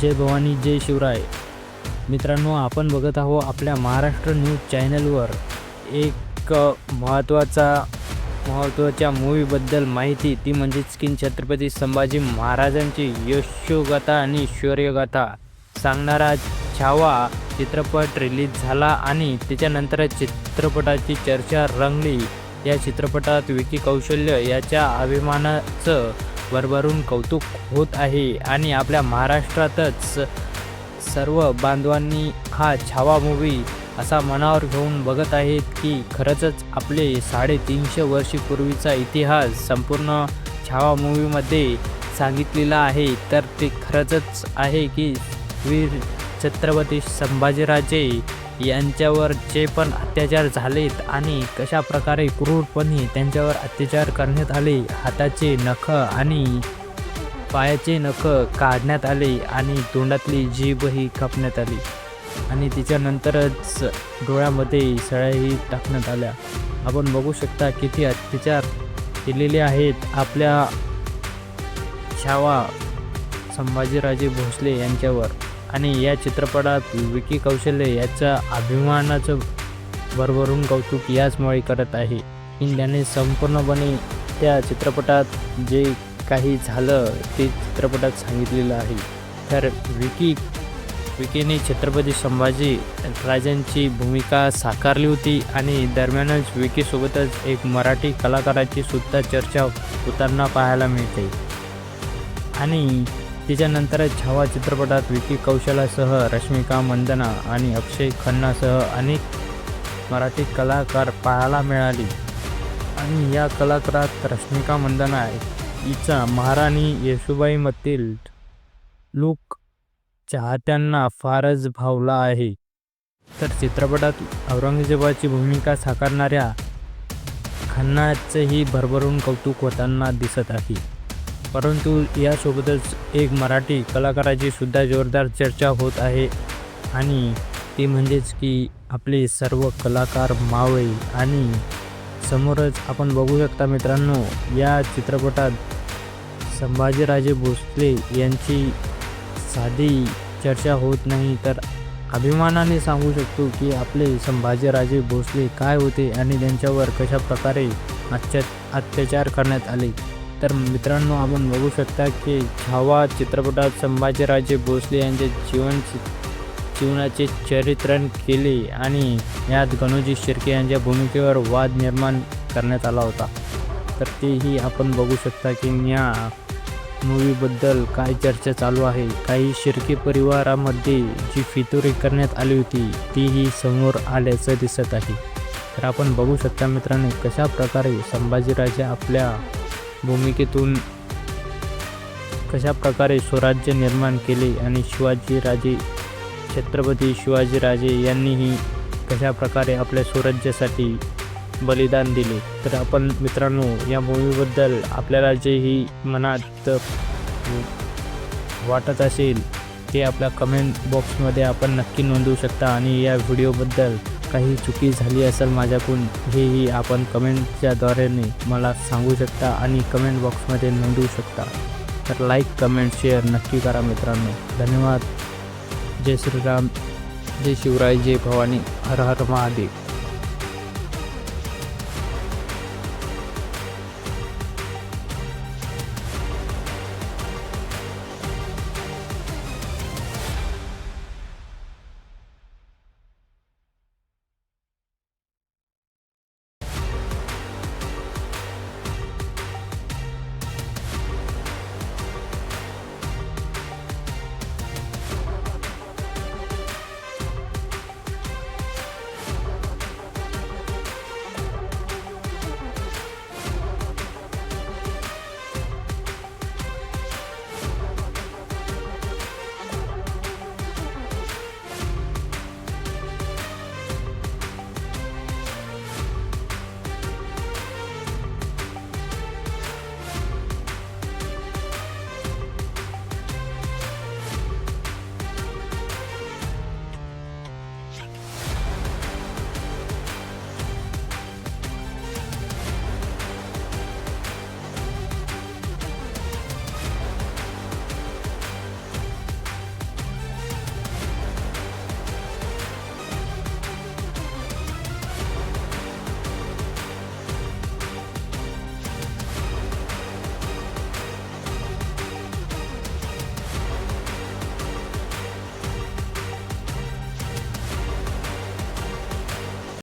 जय भवानी जय शिवराय. मित्रांनो आपण बघत आहोत आपल्या महाराष्ट्र न्यूज चॅनलवर एक महत्त्वाचा महत्त्वाच्या मूवीबद्दल माहिती. ती म्हणजेच की छत्रपती संभाजी महाराजांची यशोगाथा आणि शौर्यगाथा. सांगणारा छावा चित्रपट रिलीज झाला आणि त्याच्यानंतर चित्रपटाची चर्चा रंगली. या चित्रपटात विकी कौशल्य याच्या अभिमानाचं भरभरून कौतुक होत आहे आणि आपल्या महाराष्ट्रातच सर्व बांधवांनी हा छावा मूवी असा मनावर घेऊन बघत आहेत की खरंचच आपले साडेतीनशे वर्षीपूर्वीचा इतिहास संपूर्ण छावा मूवीमध्ये सांगितलेला आहे. तर ते खरंच आहे की वीर छत्रपती संभाजीराजे यांच्यावर जे पण अत्याचार झालेत आणि कशा प्रकारे क्रूरपणे त्यांच्यावर अत्याचार करण्यात आले हाताचे नख आणि पायाचे नख काढण्यात आले आणि तोंडातली जीभही कापण्यात आली. आणि तिच्यानंतरच डोळ्यामध्ये सळ्याही टाकण्यात आल्या. आपण बघू शकता किती अत्याचार केलेले आहेत. आपल्या छावा संभाजीराजे भोसले यांच्यावर. आणि या चित्रपटात विकी कौशल्य याच्या अभिमानाचं भरभरून कौतुक याचमुळे करत आहे. इंडियाने त्याने संपूर्णपणे त्या चित्रपटात जे काही झालं ते चित्रपटात सांगितलेलं आहे. तर विकी विकीने छत्रपती संभाजी राजांची भूमिका साकारली होती आणि दरम्यानच विकीसोबतच एक मराठी कलाकाराची सुद्धा चर्चा होताना पाहायला मिळते. आणि तिच्यानंतरच छावा चित्रपटात विकी कौशलासह रश्मिका मंदना आणि अक्षय खन्नासह अनेक मराठी कलाकार पाहायला मिळाली. आणि या कलाकारात रश्मिका मंदना हिचा महाराणी येसुबाईमधील लूक चाहत्यांना फारच भावला आहे. तर चित्रपटात औरंगजेबाची भूमिका साकारणाऱ्या खन्नाचंही भरभरून कौतुक होताना दिसत आहे. परंतु यासोबतच एक मराठी कलाकाराची सुद्धा जोरदार चर्चा होत आहे. आणि ती म्हणजेच की आपले सर्व कलाकार मावळे आणि समोरच आपण बघू शकता मित्रांनो या चित्रपटात संभाजीराजे भोसले यांची साधी चर्चा होत नाही. तर अभिमानाने सांगू शकतो की आपले संभाजीराजे भोसले काय होते आणि त्यांच्यावर कशा प्रकारे अत्या अत्याचार करण्यात आले. तर मित्रांनो आपण बघू शकता की छावा चित्रपटात संभाजीराजे भोसले यांचे जीवन जीवनाचे चरित्रण केले आणि यात गणोजी शिर्के यांच्या भूमिकेवर वाद निर्माण करण्यात आला होता. तर तेही आपण बघू शकता की या मूवीबद्दल काय चर्चा चालू आहे. काही शिर्के परिवारामध्ये जी फितुरी करण्यात आली होती तीही समोर आल्याचं दिसत आहे. तर आपण बघू शकता मित्रांनो कशा प्रकारे संभाजीराजे आपल्या भूमिकेतून कशा प्रकारे स्वराज्य निर्माण केले आणि शिवाजीराजे छत्रपती शिवाजीराजे यांनीही कशा प्रकारे आपल्या स्वराज्यासाठी बलिदान दिले? तर आपण मित्रांनो या मूवीबद्दल आपल्याला जेही मनात वाटत असेल ते आपल्या कमेंट बॉक्समध्ये आपण नक्की नोंदवू शकता आणि या व्हिडिओबद्दल काही चुकी झाली असेल माझ्याकडून हेही आपण कमेंटच्या द्वारेने मला सांगू शकता आणि कमेंट बॉक्समध्ये नोंदवू शकता. तर लाईक कमेंट शेअर नक्की करा मित्रांनो. धन्यवाद. जय श्रीराम. जय शिवराय जय भवानी. हर हर महादेव.